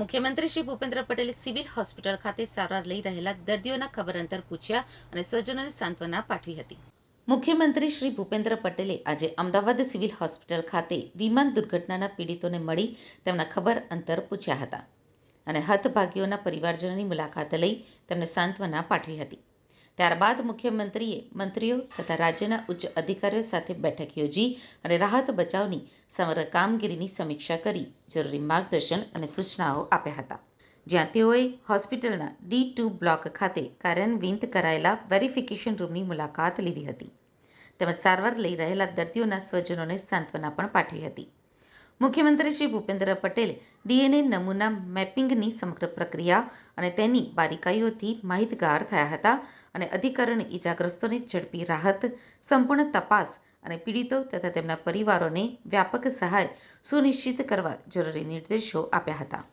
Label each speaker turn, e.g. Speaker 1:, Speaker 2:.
Speaker 1: મુખ્યમંત્રી શ્રી ભૂપેન્દ્ર પટેલે civil hospital ખાતે સારવાર લઈ રહેલા દર્દીઓના ખબર અંતર પૂછ્યા અને સ્વજનોને સાંત્વના પાઠવી હતી. મુખ્યમંત્રી શ્રી ભૂપેન્દ્ર પટેલે આજે અમદાવાદ સિવિલ હોસ્પિટલ ખાતે વિમાન દુર્ઘટનાના પીડિતોને મળી તેમના ખબર અંતર પૂછ્યા હતા અને હતભાગીઓના પરિવારજનોની મુલાકાત લઈ તેમને સાંત્વના પાઠવી હતી. ત્યારબાદ મુખ્યમંત્રીએ મંત્રીઓ તથા રાજ્યના ઉચ્ચ અધિકારીઓ સાથે બેઠક યોજી અને રાહત બચાવની સમગ્ર કામગીરીની સમીક્ષા કરી જરૂરી માર્ગદર્શન અને સૂચનાઓ આપ્યા હતા. જ્યાં તેઓએ હોસ્પિટલના ડી ટુ બ્લોક ખાતે કાર્યાન્વિત કરાયેલા વેરિફિકેશન રૂમની મુલાકાત લીધી હતી. તેમજ સારવાર લઈ રહેલા દર્દીઓના સ્વજનોને સાંત્વના પણ પાઠવી હતી. મુખ્યમંત્રી શ્રી ભૂપેન્દ્ર પટેલે ડીએનએ નમૂના મેપિંગની સમગ્ર પ્રક્રિયા અને તેની બારીકાઈઓથી માહિતગાર થયા હતા અને અધિકારીઓને ઈજાગ્રસ્તોને ઝડપી રાહત, સંપૂર્ણ તપાસ અને પીડિતો તથા તેમના પરિવારોને વ્યાપક સહાય સુનિશ્ચિત કરવા જરૂરી નિર્દેશો આપ્યા હતા.